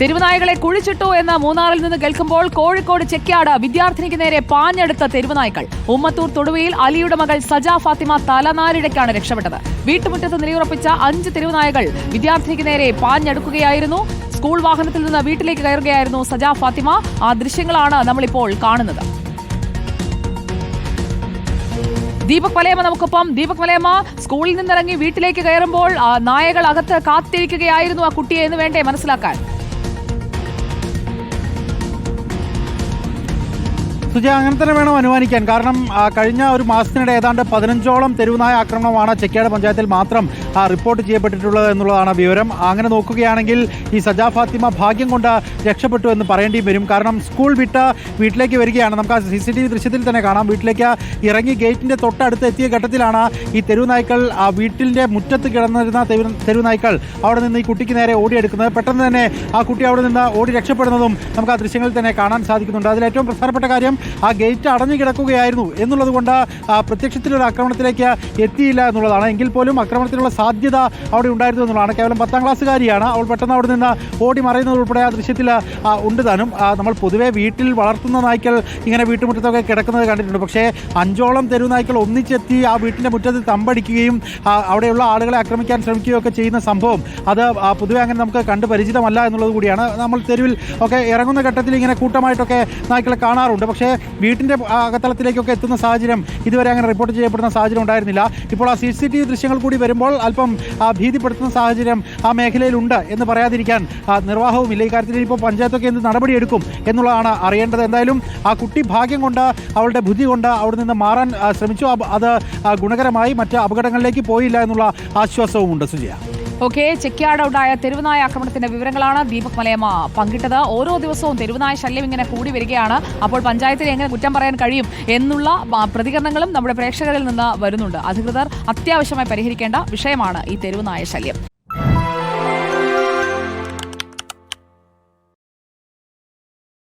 തെരുവുനായകളെ കുഴിച്ചിട്ടു എന്ന് മൂന്നാറിൽ നിന്ന് കേൾക്കുമ്പോൾ കോഴിക്കോട് ചെക്യാട് വിദ്യാർത്ഥിനിക്ക് നേരെ പാഞ്ഞെടുത്ത തെരുവുനായ്ക്കൾ. ഉമ്മത്തൂർ തൊടുവയിൽ അലിയുടെ മകൾ സജ ഫാത്തിമ തലനാരിടയ്ക്കാണ് രക്ഷപ്പെട്ടത്. വീട്ടുമുറ്റത്ത് നിലയുറപ്പിച്ച അഞ്ച് തെരുവുനായകൾ വിദ്യാർത്ഥിനിക്ക് നേരെ പാഞ്ഞെടുക്കുകയായിരുന്നു. സ്കൂൾ വാഹനത്തിൽ നിന്ന് വീട്ടിലേക്ക് കയറുകയായിരുന്നു സജ ഫാത്തിമ. ആ ദൃശ്യങ്ങളാണ് നമ്മളിപ്പോൾ കാണുന്നത്. ദീപക് വലയമ്മ നമുക്കൊപ്പം. ദീപക് വലയമ്മ സ്കൂളിൽ നിന്നിറങ്ങി വീട്ടിലേക്ക് കയറുമ്പോൾ നായകൾ അകത്ത് കാത്തിരിക്കുകയായിരുന്നു ആ കുട്ടിയെ എന്ന് വേണ്ടേ മനസ്സിലാക്കാൻ? സുജ അങ്ങനെ തന്നെ വേണം അനുമാനിക്കാൻ. കാരണം കഴിഞ്ഞ ഒരു മാസത്തിനിടെ ഏതാണ്ട് പതിനഞ്ചോളം തെരുവുനായ ആക്രമണമാണ് ചെക്കാട് പഞ്ചായത്തിൽ മാത്രം റിപ്പോർട്ട് ചെയ്യപ്പെട്ടിട്ടുള്ളത് എന്നുള്ളതാണ് വിവരം. അങ്ങനെ നോക്കുകയാണെങ്കിൽ ഈ സജാ ഫാത്തിമ ഭാഗ്യം കൊണ്ട് രക്ഷപ്പെട്ടു എന്ന് പറയേണ്ടി വരും. കാരണം സ്കൂൾ വിട്ട് വീട്ടിലേക്ക് വരികയാണ്. നമുക്ക് ആ സി സി ടി വി ദൃശ്യത്തിൽ തന്നെ കാണാം. വീട്ടിലേക്ക് ഇറങ്ങി ഗേറ്റിന്റെ തൊട്ടടുത്ത് എത്തിയ ഘട്ടത്തിലാണ് ഈ തെരുവുനായ്ക്കൾ ആ വീട്ടിന്റെ മുറ്റത്ത് കിടന്നിരുന്ന തെരു തെരുവുനായ്ക്കൾ അവിടെ നിന്ന് ഈ കുട്ടിക്ക് നേരെ ഓടിയെടുക്കുന്നത്. പെട്ടെന്ന് തന്നെ ആ കുട്ടി അവിടെ നിന്ന് ഓടി രക്ഷപ്പെടുന്നതും നമുക്ക് ആ ദൃശ്യങ്ങളിൽ തന്നെ കാണാൻ സാധിക്കുന്നുണ്ട്. അതിൽ ഏറ്റവും പ്രധാനപ്പെട്ട കാര്യം ആ ഗേറ്റ് അടഞ്ഞു കിടക്കുകയായിരുന്നു എന്നുള്ളത് കൊണ്ട് പ്രത്യക്ഷത്തിലൊരു ആക്രമണത്തിലേക്ക് എത്തിയില്ല എന്നുള്ളതാണ്. എങ്കിൽ പോലും ആക്രമണത്തിനുള്ള സാധ്യത അവിടെ ഉണ്ടായിരുന്നു എന്നുള്ളതാണ്. കേവലം പത്താം ക്ലാസ്സുകാരിയാണ്. അവൾ പെട്ടെന്ന് അവിടെ നിന്ന് ഓടി മറയുന്നത് ഉൾപ്പെടെ ആ ദൃശ്യത്തിൽ ഉണ്ട് താനും. നമ്മൾ പൊതുവെ വീട്ടിൽ വളർത്തുന്ന നായ്ക്കൾ ഇങ്ങനെ വീട്ടുമുറ്റത്തൊക്കെ കിടക്കുന്നത് കണ്ടിട്ടുണ്ട്. പക്ഷേ അഞ്ചോളം തെരുവ് നായ്ക്കൾ ഒന്നിച്ചെത്തി ആ വീട്ടിന്റെ മുറ്റത്ത് തമ്പടിക്കുകയും അവിടെയുള്ള ആളുകളെ ആക്രമിക്കാൻ ശ്രമിക്കുകയൊക്കെ ചെയ്യുന്ന സംഭവം. അത് പൊതുവെ അങ്ങനെ നമുക്ക് കണ്ട് പരിചിതമല്ല എന്നുള്ളത് കൂടിയാണ്. നമ്മൾ തെരുവിൽ ഒക്കെ ഇറങ്ങുന്ന ഘട്ടത്തിൽ ഇങ്ങനെ കൂട്ടമായിട്ടൊക്കെ നായ്ക്കളെ കാണാറുണ്ട്. പക്ഷേ വീട്ടിന്റെ അകത്തളത്തിലേക്കൊക്കെ എത്തുന്ന സാഹചര്യം ഇതുവരെ അങ്ങനെ റിപ്പോർട്ട് ചെയ്യപ്പെടുന്ന സാഹചര്യം ഉണ്ടായിരുന്നില്ല. ഇപ്പോൾ ആ സി സി ടി വി ദൃശ്യങ്ങൾ കൂടി വരുമ്പോൾ അല്പം ഭീതിപ്പെടുത്തുന്ന സാഹചര്യം ആ മേഖലയിലുണ്ട് എന്ന് പറയാതിരിക്കാൻ നിർവാഹവുമില്ല. ഇക്കാര്യത്തിൽ ഇപ്പോൾ പഞ്ചായത്തൊക്കെ എന്ത് നടപടിയെടുക്കും എന്നുള്ളതാണ് അറിയേണ്ടത്. എന്തായാലും ആ കുട്ടി ഭാഗ്യം കൊണ്ട് അവളുടെ ബുദ്ധി കൊണ്ട് അവിടെ നിന്ന് മാറാൻ ശ്രമിച്ചു. അത് ഗുണകരമായി മറ്റ് അപകടങ്ങളിലേക്ക് പോയില്ല എന്നുള്ള ആശ്വാസവും ഉണ്ട് സുജയ. ഓക്കെ ചെക്യാട് ഉണ്ടായ തെരുവുനായ ആക്രമണത്തിന്റെ വിവരങ്ങളാണ് ദീപക് മലയമ്മ പങ്കിട്ടത്. ഓരോ ദിവസവും തെരുവുനായ ശല്യം ഇങ്ങനെ കൂടി വരികയാണ്. അപ്പോൾ പഞ്ചായത്തിൽ എങ്ങനെ കുറ്റം പറയാൻ കഴിയും എന്നുള്ള പ്രതികരണങ്ങളും നമ്മുടെ പ്രേക്ഷകരിൽ നിന്ന് വരുന്നുണ്ട്. അധികൃതർ അത്യാവശ്യമായി പരിഹരിക്കേണ്ട വിഷയമാണ് ഈ തെരുവുനായ ശല്യം.